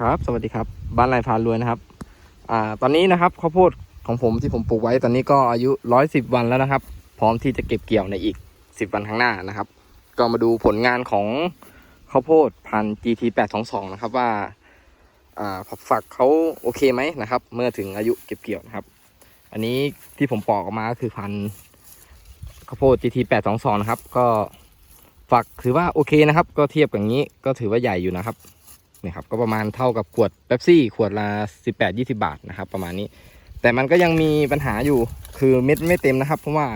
ครับ สวัสดีครับ บ้านไรพารวยนะครับ อ่า ตอนนี้นะครับข้าวโพดของผมที่ผมปลูกไว้ตอนนี้ก็อายุร้อยสิบวันแล้วนะครับ พร้อมที่จะเก็บเกี่ยวในอีกสิบวันข้างหน้านะครับ ก็มาดูผลงานของข้าวโพดพันธุ์ GT 8 2 2นะครับว่า อ่าผักฝักเขาโอเคไหมนะครับ เมื่อถึงอายุเก็บเกี่ยวนะครับ อันนี้ที่ผมปอกออกมาก็คือพันธุ์ข้าวโพด GT 8 2 2นะครับ ก็ฝักถือว่าโอเคนะครับ ก็เทียบกับงนี้ก็ถือว่าใหญ่อยู่นะครับ นี่ครับก็ประมาณเท่ากับขวดเป๊ปซี่ ขวดละ18 20 บาทนะครับประมาณนี้ แต่มันก็ยังมีปัญหาอยู่คือเม็ดไม่เต็มนะครับ เพราะว่า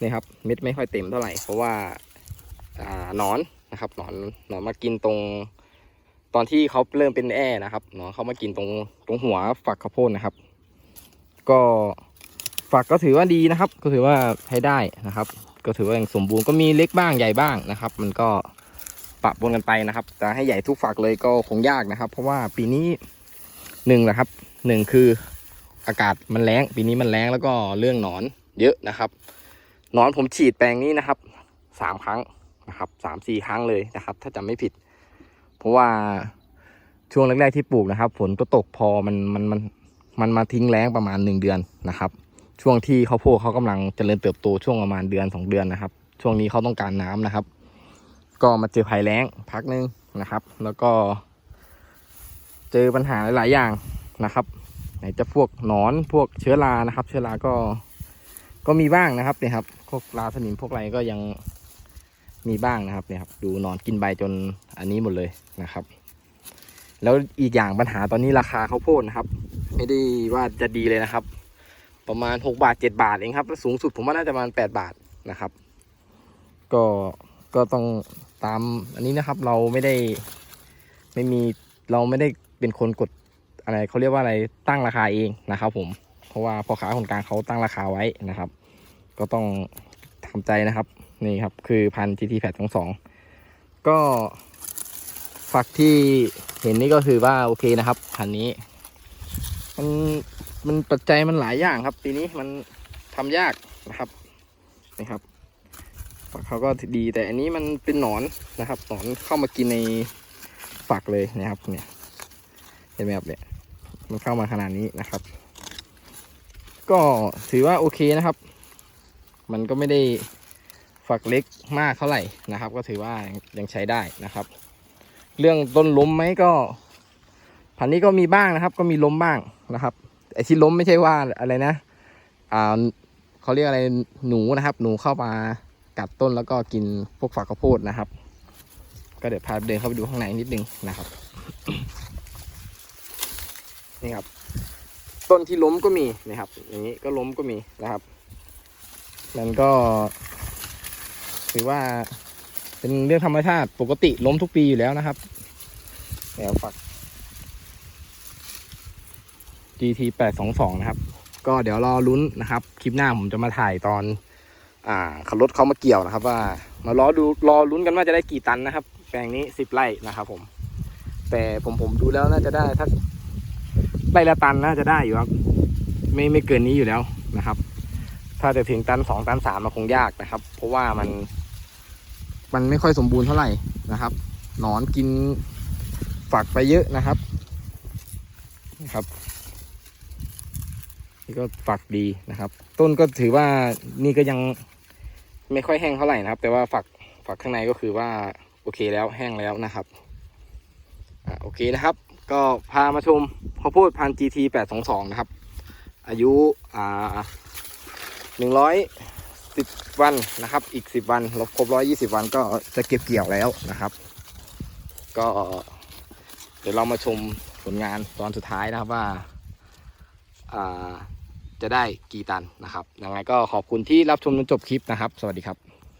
นี่ครับเม็ดไม่ค่อยเต็มเท่าไหร่ เพราะว่าอ่าหนอนนะครับหนอนหนอนมากินตรงตอนที่เขาเริ่มเป็นแอ่นะครับหนอนเขามากินตรงตรงหัวฝักข้าวโพดนะครับ ก็ฝักก็ถือว่าดีนะครับ ก็ถือว่าใช้ได้นะครับ ก็ถือว่าอยังสมบูรณ์ก็มีเล็กบ้างใหญ่บ้างนะครับ มันก็ ปะปนกันไปนะครับจะให้ใหญ่ทุกฝักเลยก็คงยากนะครับ เพราะว่าปีนี้หนึ่งแหละครับหนึ่งคืออากาศมันแรงปีนี้มันแรงแล้วก็เรื่องหนอนเยอะนะครับหนอนผมฉีดแปลงนี้นะครับสามครั้งนะครับสามสี่ครั้งเลยนะครับ ถ้าจำไม่ผิด เพราะว่าช่วงแรกๆที่ปลูกนะครับฝนก็ตกพอมันมันมันมันมาทิ้งแรงประมาณหนึ่งเดือนนะครับ ช่วงที่เขาวโพดเขากำลังเจริญเติบโตช่วงประมาณเดือนสองเดือนนะครับ ช่วงนี้เขาต้องการน้ำนะครับ ก็มาเจอภัยแล้งพักหนึงนะครับ แล้วก็ เจอปัญหาหลาย ๆ อย่างนะครับไหนจะพวกหนอนพวกเชื้อรานะครับ เชื้อราก็ก็มีบ้างนะครับเนี่ยครับพวกราสนิมพวกอะไรก็ยังมีบ้างนะครับเนี่ยครับดูหนอนกินใบจนอันนี้หมดเลยนะครับ แล้วอีกอย่างปัญหาตอนนี้ราคาข้าวโพดนะครับ ไม่ได้ว่าจะดีเลยนะครับ ประมาณหกบาทเจ็ดบาทเองครับ สูงสุดผมว่าน่าจะประมาณแปดบาทนะครับ ก็ ก็ต้องตามอันนี้นะครับเราไม่ได้ไม่มีเราไม่ได้เป็นคนกดอะไรเขาเรียกว่าอะไรตั้งราคาเองนะครับ ผม เพราะว่าพ่อค้าคนกลางเขาตั้งราคาไว้นะครับ ก็ต้องทำใจนะครับนี่ครับ คือพันจีทีแพดทั้งสองก็ฝักที่เห็นนี่ก็คือว่าโอเคนะครับพันนี้ มันมันปัจจัยมันหลายอย่างครับ ปีนี้มันทำยากนะครับนี่ครับ ฝักเขาก็ดีแต่อันนี้มันเป็นหนอนนะครับหนอนเข้ามากินในฝักเลยนะครับเนี่ยเห็นไหมครับเนี่ยมันเข้ามาขนาดนี้นะครับ ก็ถือว่าโอเคนะครับ มันก็ไม่ได้ฝักเล็กมากเท่าไหร่นะครับ ก็ถือว่ายังใช้ได้นะครับ เรื่องต้นล้มไหมก็พันนี้ก็มีบ้างนะครับ ก็มีล้มบ้างนะครับไอ้ที่ล้มไม่ใช่ว่าอะไรนะอ่าเขาเรียกอะไรหนูนะครับ หนูเข้ามา กัดต้นแล้วก็กินพวกฝักข้าวโพดนะครับ ก็เดี๋ยวพาเดินเข้าไปดูข้างในนิดนึงนะครับ นี่ครับ ต้นที่ล้มก็มีนะครับ อย่างนี้ก็ล้มก็มีนะครับมันก็ถือว่าเป็นเรื่องธรรมชาติปกติล้มทุกปีอยู่แล้วนะครับแนวฝัก GT 822 นะครับ ก็เดี๋ยวรอลุ้นนะครับ คลิปหน้าผมจะมาถ่ายตอน อ่าขับรถเขามาเกี่ยวนะครับ ว่า มารอดูรอลุ้นกันว่าจะได้กี่ตันนะครับ แปลงนี้สิบไร่นะครับผม แต่ผมผมดูแล้วน่าจะได้ถ้าไร่ละตันน่าจะได้อยู่ครับ ไม่ไม่เกินนี้อยู่แล้วนะครับ ถ้าจะถึงตันสองตันสามมันคงยากนะครับ เพราะว่ามัน มันไม่ค่อยสมบูรณ์เท่าไหร่นะครับหนอนกินฝักไปเยอะนะครับนะครับนี่ก็ฝักดีนะครับ ต้นก็ถือว่านี่ก็ยัง ไม่ค่อยแห้งเท่าไหร่นะครับ แต่ว่าฝักฝักข้างในก็คือว่าโอเคแล้วแห้งแล้วนะครับอ่าโอเคนะครับ ก็พามาชมข้าวโพดพันธุ์ GT 822นะครับ อายุอ่าหนึ่งร้อยสิบวันนะครับ อีกสิบวันลบครบร้อยยี่สิบวันก็จะเก็บเกี่ยวแล้วนะครับ ก็เดี๋ยวเรามาชมผลงานตอนสุดท้ายนะครับว่า อ่า จะได้กี่ตันนะครับยังไงก็ขอบคุณที่รับชมจนจบคลิปนะครับ สวัสดีครับ